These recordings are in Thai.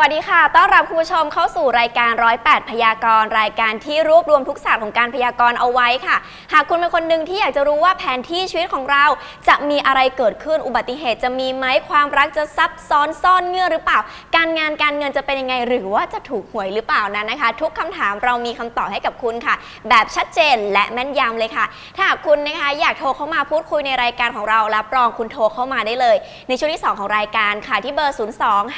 วัสดีค่ะ ต้อนรับคุณผู้ชมเข้าสู่รายการ 108 พยากรณ์รายการที่รวบรวมทุกศาสตร์ของการพยากรณ์เอาไว้ค่ะ หากคุณเป็นคนหนึ่งที่อยากจะรู้ว่าแผนที่ชีวิตของเรา จะมีอะไรเกิดขึ้น อุบัติเหตุจะมีไหม ความรักจะซับซ้อนซ่อนเงื่อหรือเปล่า การงานการเงินจะเป็นยังไง หรือว่าจะถูกหวยหรือเปล่านั้นนะคะ ทุกคำถามเรามีคำตอบให้กับคุณค่ะ แบบชัดเจนและแม่นยำเลยค่ะ ถ้าคุณนะคะอยากโทรเข้ามาพูดคุยในรายการของเรารับรองคุณโทรเข้ามาได้เลย ในช่วงที่ 2 ของรายการค่ะที่เบอร์ 02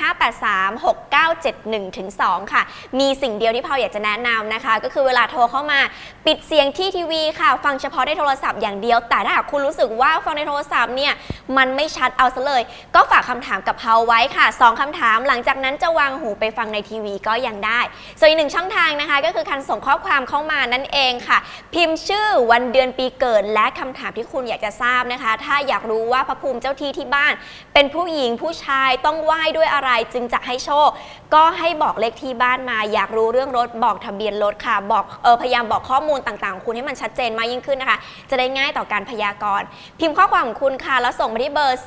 583 6 971-2 ค่ะ มีสิ่งเดียวที่พาวอยากจะแนะนำนะคะ ก็คือเวลาโทรเข้ามาปิดเสียงที่ทีวีค่ะ ฟังเฉพาะในโทรศัพท์อย่างเดียว แต่ถ้าคุณรู้สึกว่าฟังในโทรศัพท์เนี่ยมันไม่ชัดเอาซะเลย ก็ฝากคำถามกับพาวไว้ค่ะ 2 คำถาม หลังจากนั้นจะวางหูไปฟังในทีวีก็ยังได้ ส่วนอีกหนึ่งช่องทางนะคะ ก็คือการส่งข้อความเข้ามานั่นเองค่ะ พิมพ์ชื่อวันเดือนปีเกิดและคำถามที่คุณอยากจะทราบนะคะ ถ้าอยากรู้ว่าพระภูมิเจ้าที่ที่บ้าน เป็นผู้หญิงผู้ชายต้องไหว้ด้วยอะไรจึงจะให้โชคก็ให้บอกเลขที่บ้านมา อยากรู้เรื่องรถบอกทะเบียนรถค่ะ บอกเออพยายามบอกข้อมูลต่างๆของคุณให้มันชัดเจนมากยิ่งขึ้นนะคะ จะได้ง่ายต่อการพยากรณ์ พิมพ์ข้อความของคุณค่ะ แล้วส่งมาที่เบอร์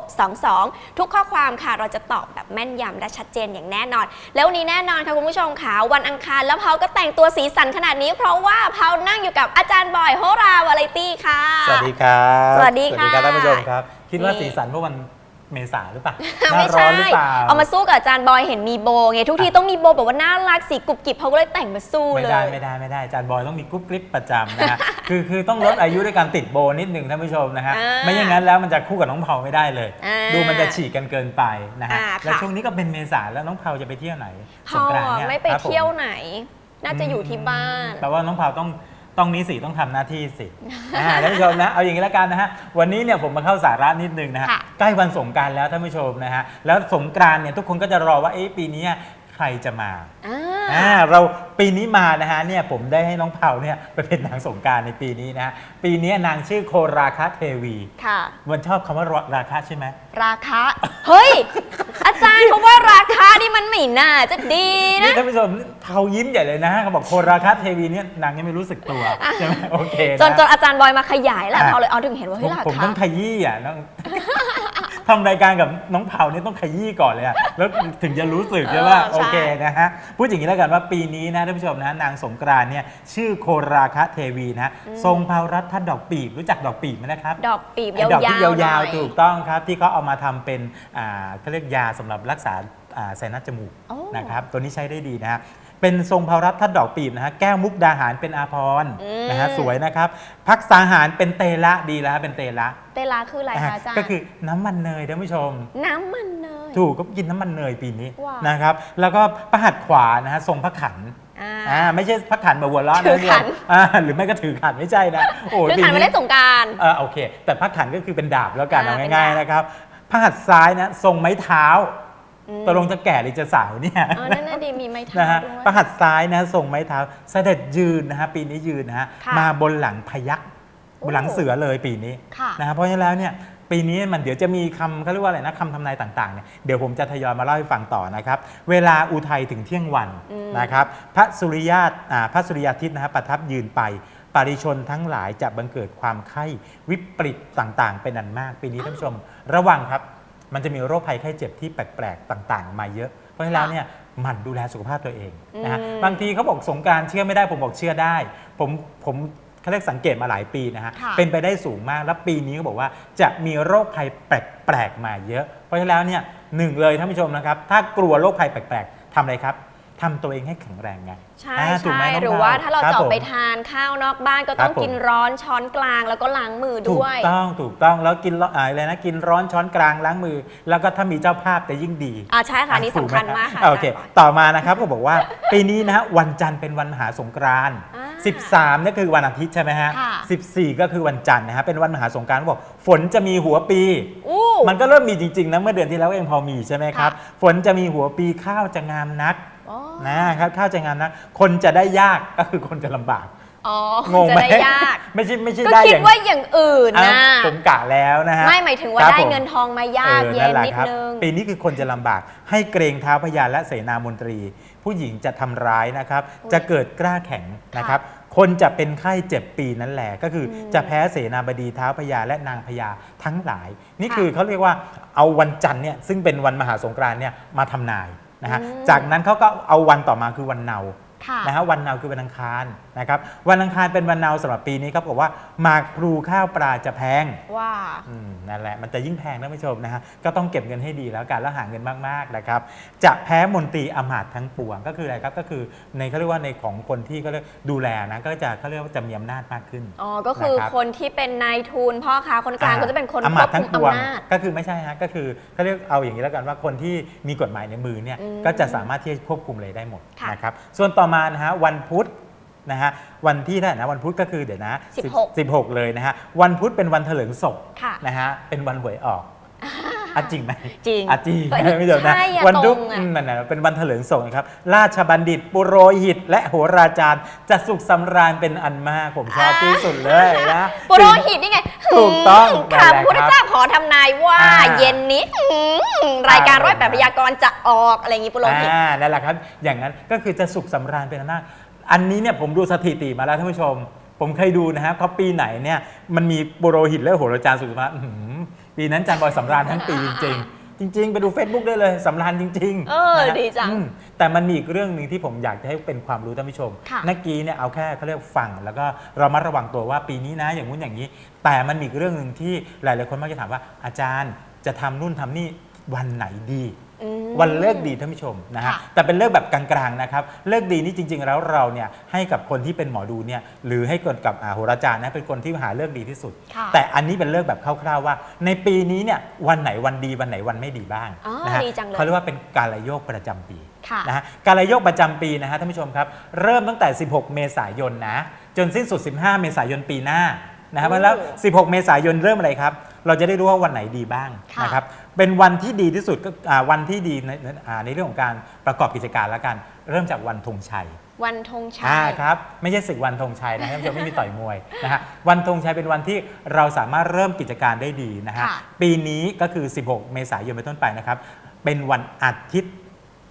4806622 ทุกข้อความค่ะเราจะตอบแบบแม่นยำและชัดเจนอย่างแน่นอน แล้ววันนี้แน่นอนค่ะคุณผู้ชมค่ะวันอังคารแล้วเพาก็แต่งตัวสีสันขนาดนี้ เพราะว่าเพานั่งอยู่กับอาจารย์บอยโฮราวาไรตี้ค่ะ สวัสดีครับ สวัสดีค่ะ สวัสดีครับท่านผู้ชมครับ คิดว่านี่สีสันเมื่อวัน เมษาหรือเปล่าหน้าไม่ร้อใช่ นหรือเปล่า เอามาสู้กับอาจารย์บอยเห็นมีโบไงทุกทีต้องมีโบแบบว่าน่ารักสีกรุบกริบเขาก็เลยแต่งมาสู้ไม่เลย ได้ไม่ได้ไม่ได้อาจารย์บอยต้องมีกรุ๊ปกริปประจำนะฮะ คือคือต้องลดอายุด้วยการติดโบนิดหนึ่งท่านผู้ชมนะฮะ อ่าไม่อย่างนั้นแล้วมันจะคู่กับน้องเผาไม่ได้เลย อ่าดูมันจะฉีกกันเกินไปนะฮะ อ่าค่ะ แล้วช่วงนี้ก็เป็นเมษาแล้วน้องเผาจะไปเที่ยวไหนสเขางกรานต์อะเนี่ยไม่ไปครับผมเที่ยวไหน น่าจะอยู่ที่บ้าน แปลว่าน้องเผาต้อง ต้องนี้สิต้องทำหน้าที่สิอ่าท่านผู้ชมนะเอาอย่างนี้แล้วกันนะฮะวันนี้เนี่ยผมมาเข้าสาระนิดนึงนะฮะค่ะใกล้วันสงกรารแล้วท่านผู้ชมนะฮะแล้วสงกรานต์เนี่ยทุกคนก็จะรอว่าเอ๊ะปีนี้ใครจะมา อ่าอ่าเราปีนี้มานะฮะเนี่ยผมได้ให้น้องเผาเนี่ยไปเป็นนางสงกรารในปีนี้นะฮะปีนี้นางชื่อโคราคาเทวีค่ะมันชอบคำว่าราคาใช่ไหมราคาเฮ้ย อาจารย์เขาว่าราคานี่มันไม่น่าจะดีนี่นะท่านผู้ชมเผายิ้มใหญ่เลยนะฮะเขาบอกโคราคาเทวีเนี่ยนางยังไม่รู้สึกตัวใช่ไหมโอเคนะจนจนอาจารย์บอยมาขยายแล้วอะเขาเลยเอาถึงเห็นว่าผเฮ้ยมราผมคาต้องขยี้อะต้อง ทำรายการกับน้องเผาเนี่ยต้องขยี้ก่อนเลยอะแล้วถึงจะรู้สึกใช่ป่ะเออใช่โอเคนะฮะพูดอย่างนี้แล้วกันว่าปีนี้นะท่านผู้ชมนะนางสงกรานต์เนี่ยชื่อโคราคะเทวีนะฮะทรงภารัตทัดดอกปีบรู้จักดอกปีบไหมนะครับ ดอกปีบไอ้ยาวดอกที่ๆยาวหน่ๆอถูกต้องครับ ที่เขาเอามาทำเป็นอ่าเขาเรียกยาสำหรับรักษาอ่าไซนัสจมูกโอ้นะครับตัวนี้ใช้ได้ดีนะฮะ เป็นทรงภารัตทัดดอกปีบนะฮะแก้วมุกดาหารเป็นอาพรณ์อืม นะฮะสวยนะครับ พักษาหารเป็นเตละดีแล้วเป็นเตละเตลาคืออะไรคะอาจารย์ ก็คือน้ำมันเนยท่านผู้ชม น้ำมันเนย ถูกก็กินน้ำมันเนยปีนี้ว้าวนะครับ แล้วก็ประหัตถ์ขวานะฮะทรงพระขันอ่า อ่าไม่ใช่พระขันแบบหัวล้อถืนะอเดียขัวนอ่าหรือไม่ก็ถือขันไม่ใช่นะโอ้ยคือปีขันไปนี้เล่นสงกราร เออโอเค แต่พระขันก็คือเป็นดาบแล้วกันอ่าเอาง่ายเป็นดาบๆนะครับพระหัตถ์ซ้ายนะทรงไม้เท้าอืม ตกลงจะแก่หรือจะสาวเนี่ยเออนั่นน่ะดีมีไม้เท้านะฮะด้วยพระหัตถ์ซ้ายนะทรงไม้เท้า เสด็จยืนนะฮะปีนี้ยืนนะฮะค่ะมาบนหลังพยักบนหลังเสือเลยปีนี้ค่ะ นะฮะเพราะฉะนั้นแล้วเนี่ยปีนี้มันเดี๋ยวจะมีคำเขาเรียกว่าอะไรนะคำทำนายต่างๆเนี่ยเดี๋ยวผมจะทยอยมาเล่าให้ฟังต่อนะครับ เวลาอุทัยถึงเที่ยงวันอืมนะครับ พระสุริยาตอ่าพระสุริยาทิตย์นะฮะประทับยืนไปปริชนทั้งหลายจะบังเกิดความไข้วิปริตต่างๆ เป็นอันมากปีนี้ท่านผู้ชมระวังครับ มันจะมีโรคภัยไข้เจ็บที่แปลกๆต่างๆ มาเยอะ เพราะฉะนั้นแล้วเนี่ยหมั่นดูแลสุขภาพตัวเองนะฮะอืมบางทีเขาบอกสงกรารเชื่อไม่ได้ผมบอกเชื่อได้ ผมผมเขาเรียกสังเกตมาหลายปีนะฮะค่ะเป็นไปได้สูงมากแล้วปีนี้ก็บอกว่าจะมีโรคภัยแปลกๆมาเยอะ เพราะฉะนั้นแล้วเนี่ยหนึ่งเลยท่านผู้ชมนะครับถ้ากลัวโรคภัยแปลกๆทำอะไรครับ ทำตัวเองให้แข็งแรงไงใช่อ่าถูกไหมใช่น้องหรือว่าดถ้าเราคบจะออกไปผม ทานข้าวนอกบ้านก็ครัต้บองผม กินร้อนช้อนกลางแล้วก็ล้างมือถูด้กวย ต้องถูกต้องแล้วกินร้อนอะไรนะกินร้อนช้อนกลางล้างมือ แล้วก็ถ้ามีเจ้าภาพจะยิ่งดี อ่าใช่ค่ะอันนี่ถูสำคัญไหมากค่ะอ่โอเคาจารย์บอยต่อมานะครับก็บอกว่า ปีนี้นะฮะวันจันทร์เป็นวันมหาสงกรานต์อ่า13นี่คือวันอาทิตย์ใช่ไหมฮะค่ะ 14 ก็คือวันจันทร์นะฮะเป็นวันมหาสงกรานต์เขาบอกฝนจะมีหัวปี อู้ มันก็เริ่มมีจริงๆนะเมื่อเดือนที่แล้วเองพอมีใช่ไหมครับค่ะฝนจะมีหัวปีข้าวจะงามนักอ๋อ นะครับข้าวจะงามนักคนจะได้ยากก็คือคนจะลำบากอ๋องงจะไหมได้ยากไม่ใช่ไม่ใช่ก็ได้คิอดย่างว่าอย่างอื่นอะนะผมกะแล้วนะฮะไม่หมายถึงว่าครับได้ผมเงินทองมายากออเย็นแหละนิดครับนึงปีนี้คือคนจะลำบาก ให้เกรงเท้าพญาและเสนามนตรี ผู้หญิงจะทำร้ายนะครับอุ๊ยจะเกิดกล้าแข็งนะครับ คนจะเป็นไข้เจ็บปีนั่นแหละก็คืออมจะแพ้เสนาบดีเท้าพญาและนางพญาทั้งหลาย นี่ค่ะคือเขาเรียกว่าเอาวันจันทร์เนี่ยซึ่งเป็นวันมหาสงกรานต์เนี่ยมาทำนาย นะฮะอืมจากนั้นเขาก็เอาวันต่อมาคือวันเนาค่ะนะฮะวันเนาคือวันอังคารนะครับวันอังคารเป็นวันเนาสำหรับปีนี้ครับบอกว่าหมากพลูข้าวปลาจะแพงว่าอืมนั่นแหละมันจะยิ่งแพงนะผู้ชมนะฮะก็ต้องเก็บเงินให้ดีแล้วกันแล้วหาเงินมากๆนะครับจะแพ้มนตรีอำมาตย์ทั้งปวงก็คืออะไรครับก็คือในเขาเรียกว่าในของคนที่ก็เรียกดูแลนะก็จะเขาเรียกว่าจะมีอำนาจมากขึ้นอ๋อก็คือนะครับคนที่เป็นนายทุนพ่อค้าคนกลางก็จะเป็นคนอำคมาวตบย์ทั้คุงมปวงอำนาจก็คือไม่ใช่ฮะก็คือเขาเรียกเอาอย่างนี้แล้วกันว่าคนที่มีกฎหมายในมือเนี่ยอืมก็จะสามารถที่จะควบคุมเลยได้หมดค่ะนะครับส่วนต่อมานะฮะวันพุธ นะฮะวันที่เท่าไหร่นะวันพุธก็คือเดี๋ยวนะ16 10 16เลยนะฮะวันพุธเป็นวันเถลิงศพค่ะนะฮะเป็นวันหวยออกอะจริงไหมจริงอะจริงเฮ้ยไม่เดี๋ยวนะใช่อะวันพุธตรงอะ อืมนั่นนะเป็นวันเถลิงศพนะครับ ราชบัณฑิตปุโรหิต และโหราจารย์จะสุขสำราญเป็นอันมากผมชอบที่สุดเลยนะปุโรหิตนี่ไงถูกต้องหืมนั่ค่ะนแหละพระพุทธครับ เจ้าขอทำนายว่าอ่าเย็นนี้หืมรายการร้อยแปดอ่าพยากรณ์จะออกอะไรอย่างงี้ปุโรหิต อ่านั่นแหละครับ อย่างนั้นก็คือจะสุขสำราญเป็นอันมาก อันนี้เนี่ยผมดูสถิติมาแล้วท่านผู้ชม ผมเคยดูนะฮะเพราะปีไหนเนี่ยมันมีปุโรหิตและโหราจารย์สุขสำราญอื้อหือปีนั้นจันบอยสำราญทั้งปีจริง ๆ จริง ๆ ไปดู Facebook ได้เลยสำราญจริงๆเออนะฮะดีจังอืมแต่มันมีอีกเรื่องหนึ่งที่ผมอยากจะให้เป็นความรู้ท่านผู้ชมค่ะเมื่อกี้เนี่ยเอาแค่เขาเรียกฟังแล้วก็เรามาระวังตัวว่าปีนี้นะอย่างนู้นอย่างนี้ แต่มันมีอีกเรื่องหนึ่งที่หลายๆคนมักจะถามว่าอาจารย์จะทำนู่นทำนี่วันไหนดีอืม วันเลิกดีท่านผู้ชมนะฮะค่ะแต่เป็นเลิกแบบกลางๆนะครับเลิกดีนี่จริง ๆ แล้วเราเนี่ยให้กับคนที่เป็นหมอดูเนี่ยหรือให้กับกับอ่าโหราจารย์นะเป็นคนที่หาเลิกดีที่สุดค่ะแต่อันนี้เป็นเลิกแบบคร่าวๆว่า ในปีนี้เนี่ยวันไหนวันดีวันไหนวันไม่ดีบ้างอ๋อนะฮะดีจังเลยเขาเรียกว่าเป็นการโยกประจำปีค่ะนะฮะการโยกประจำปีนะฮะท่านผู้ชมครับเริ่มตั้งแต่ 16 เมษายนนะจนสิ้นสุด 15 เมษายนปีหน้านะครับโอ้แล้ว 16 เมษายนเริ่มอะไรครับ เราจะได้รู้ว่าวันไหนดีบ้างค่ะนะครับเป็นวันที่ดีที่สุดก็อ่าวันที่ดีในในอ่าในเรื่องของการประกอบกิจการแล้วกัน เริ่มจากวันธงชัย วันธงชัอ่าย ครับไม่ใช่ศึกวันธงชัยนะท่านผู้ชมไม่มีต่อยมวยนะฮะวันธงชัยเป็นวันที่เราสามารถเริ่มกิจการได้ดีนะฮะค่ะ ปีนี้ก็คือ 16 เมษายนเป็นต้นไปนะครับ เป็นวันอาทิตย์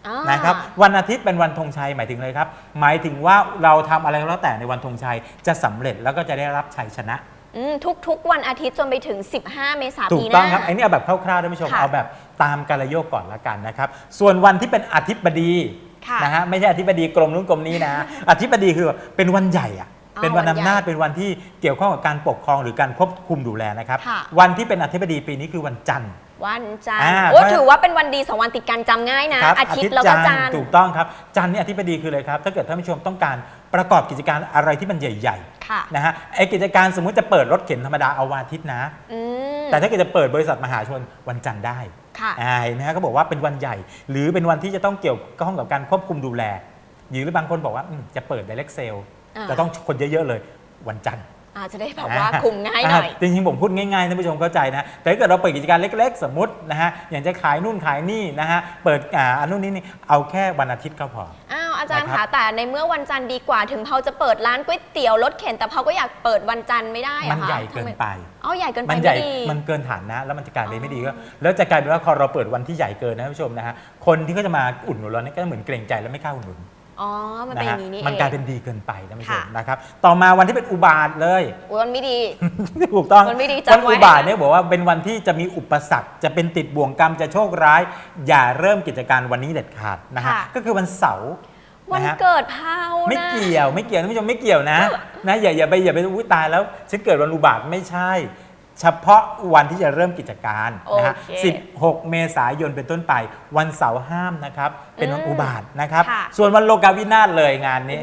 อ่า นะครับวันอาทิตย์เป็นวันธงชัยหมายถึงเลยครับ หมายถึงว่าเราทำอะไรก็แล้วแต่ในวันธงชัยจะสำเร็จแล้วก็จะได้รับชัยชนะ อืมทุกๆ วันอาทิตย์จนไปถึง 15 เมษายนถูปีกหต้องน้า ครับไอ้นี่เอาแบบคร่าวๆท่านผู้ชมค่ะเอาแบบตามกาลโยกก่อนละกันนะครับ ส่วนวันที่เป็นอธิบดีค่ะนะฮะไม่ใช่อธิบดีกรมนู้นกรมนี้นะ อธิบดีคือเป็นวันใหญ่อะอ๋อเป็นวันวันใหญ่อำนาจเป็นวันที่เกี่ยวข้องกับการปกครองหรือการควบคุมดูแลนะครับ ค่ะ วันที่เป็นอธิบดีปีนี้คือวันจันทร์ วันจันทอ่าร์โอ้เพราะ ถือว่าเป็นวันดีสองวันติดกันจำง่ายนะ ครับอาทิตย์แล้วก็จันทร์ ถูกต้องครับ จันทร์นี่อธิบดีคืออะไรครับ ถ้าเกิดท่านผู้ชมต้องการประกอบกิจการอะไรที่มันใหญ่ค่ะ ๆนะฮะไอกิจการสมมุติจะเปิดรถเข็นธรรมดาเอาวันอาทิตย์นะ อืมแต่ถ้าเกิดจะเปิดบริษัทมหาชนวันจันทร์ได้ค่ะ อ่าเห็นไหมฮะก็บอกว่าเป็นวันใหญ่ หรือเป็นวันที่จะต้องเกี่ยวข้องกับการควบคุมดูแลหรือบางคนบอกว่าอืมจะเปิด direct sale อ่า จะต้องคนเยอะๆเลยวันจันทร์ อาจจะได้แบบว่าคุมง่ายหน่อย จริงๆผมพูดง่ายๆท่านผู้ชมเข้าใจนะ แต่ถ้าเกิดเราเปิดกิจการเล็ก ๆ สมมตินะฮะ อย่างจะขายนู่นขายนี่นะฮะ เปิดอ่าอันนู่นนี่นี่เอาแค่วันอาทิตย์ก็พอ อ้าวอาจารย์นะครัคะบแต่ในเมื่อวันจันทร์ดีกว่าถึงเขาจะเปิดร้านก๋วยเตี๋ยวรถเข็น แต่เขาก็อยากเปิดวันจันทร์ไม่ได้อะคะมันใหญ่เกินไปทำมเอาใหญ่เกินไปมันใหญ่ไม่ดีมันเกินฐานนะ แล้วมันจะกลายเป็นไม่ดีก็อ๋อแล้วจะกลายเป็นว่าพอเราเปิดวันที่ใหญ่เกินนะท่านผู้ชมนะฮะ คนที่เขาจะมาอุดหนุนเราเนี่ยก็เหมือนเกรงใจแล้วไม่กล้าอุดหนุน อ๋อ มันนะเป็นอฮะย่างนี้นี่เอง มันกลายเป็นดีเกินไปท่านผู้ชมค่ะนะครับ ต่อมาวันที่เป็นอุบาทเลยโอ้ยมันไม่ดี ถูกต้องมันไม่ดีวันจำไว้อุบาทเนี่ยบอกว่าเป็นวันที่จะมีอุปสรรค จะเป็นติดบ่วงกรรมจะโชคร้าย อย่าเริ่มกิจการวันนี้เด็ดขาดนะฮะค่ะก็คือวันเสาร์วันนะฮะเกิดเผาไม่นะเกี่ยวไม่เกี่ยวท่านผู้ชมไม่เกี่ยวนะนะอย่าอย่าไปอย่าไปอุ้ยตายแล้วฉันเกิดวันอุบาทไม่ใช่ เฉพาะวันที่จะเริ่มกิจการนะฮะโอเค16 เมษายนเป็นต้นไป วันเสาร์ห้ามนะครับ เป็นวันอืมอุบาทนะครับ ค่ะ ส่วนวันโลกาวินาศเลยงานนี้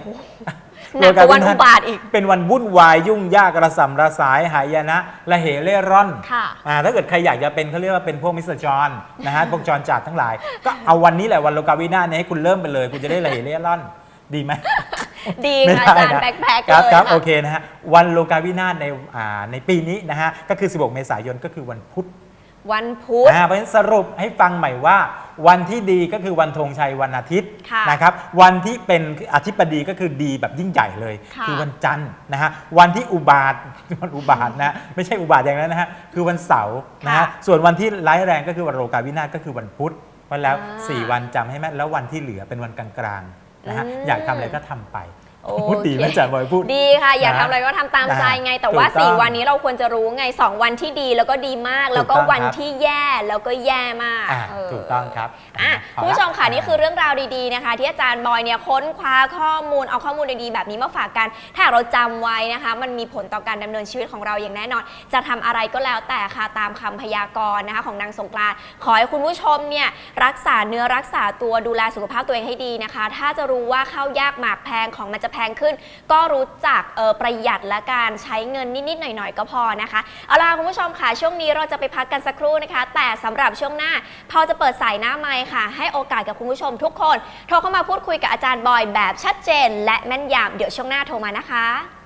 หนักกว่าวันอุบาทอีก เป็นวันวุ่นวายยุ่งยากระสำระสายหายนะละเหเร่ร่อนค่ะอ่าถ้าเกิดใครอยากจะเป็นเขาเรียกว่าเป็นพวกมิสเตอร์จอห์นนะฮะ พวกจอห์นจัดทั้งหลาย ก็เอาวันนี้แหละวันโลกาวินาศเนี่ยให้คุณเริ่มไปเลย คุณจะได้ละเหเร่ร่อน ดีไหม ดีไม่ค่ะอาได้จารย์นะแบ็คแพ็คคเลรับยครับค่ะ โอเคนะฮะวันโลกาวินาศในอ่าในปีนี้นะฮะก็คือ 16 เมษายนก็คือวันพุธวันพุธ อ่าเพราะฉะนั้นสรุปให้ฟังใหม่ว่า วันที่ดีก็คือวันธงชัยวันอาทิตย์ค่ะนะครับวันที่เป็นอธิบดีก็คือดีแบบยิ่งใหญ่เลยค่ะอวันจันทร์นะฮะวันที่อุบาท วันอุบาทนะไม่ใช่อุบาทอย่างนั้นนะฮะคือวันเสาร์นะฮะค่ะส่วนวันที่ร้ายแรงก็คือวันโลกาวินาศก็คือวันพุธเพราะแล้วอ่า สี่วันจำให้แม่นแล้ววันที่เหลือเป็นวันกลางๆ นะฮะอยากทำอะไรก็ทำไป พูดดีไหมเคอาจารย์บอยพูด ดีค่ะ อยากนะทำอะไรก็ทำตามใจไง แต่ถูกว่าต้อง4วันนี้เราควรจะรู้ไง 2 วันที่ดีแล้วก็ดีมาก แล้วก็ถูกต้องวันครับที่แย่แล้วก็แย่มากอ่าเออถูกต้องครับอะพอคุณผู้ชมค่ะละนี่คือเรื่องราวดีๆนะคะ ที่อาจารย์บอยเนี่ยค้นคว้าข้อมูลเอาข้อมูลดีๆแบบนี้มาฝากกัน ถ้าเราจำไว้นะคะ มันมีผลต่อการดำเนินชีวิตของเราอย่างแน่นอน จะทำอะไรก็แล้วแต่ค่ะตามคำพยากรณ์นะคะของนางสงกรานต์ขอให้คุณผู้ชมเนี่ยรักษาเนื้อรักษาตัวดูแลสุขภาพตัวเองให้ดีนะคะ ถ้าจะรู้ว่าข้าวยากหมากแพงของมันจะแพงขึ้น ก็รู้จักออประหยัดและการใช้เงินนิดๆหน่อยๆก็พอนะคะ เอาล่ะคุณผู้ชมค่ะ ช่วงนี้เราจะไปพักกันสักครู่นะคะ แต่สำหรับช่วงหน้าพอจะเปิดสายหน้าไมค์ค่ะ ให้โอกาสกับคุณผู้ชมทุกคน โทรเข้ามาพูดคุยกับอาจารย์บอยแบบชัดเจน และแม่นยำเดี๋ยวช่วงหน้าโทรมานะคะ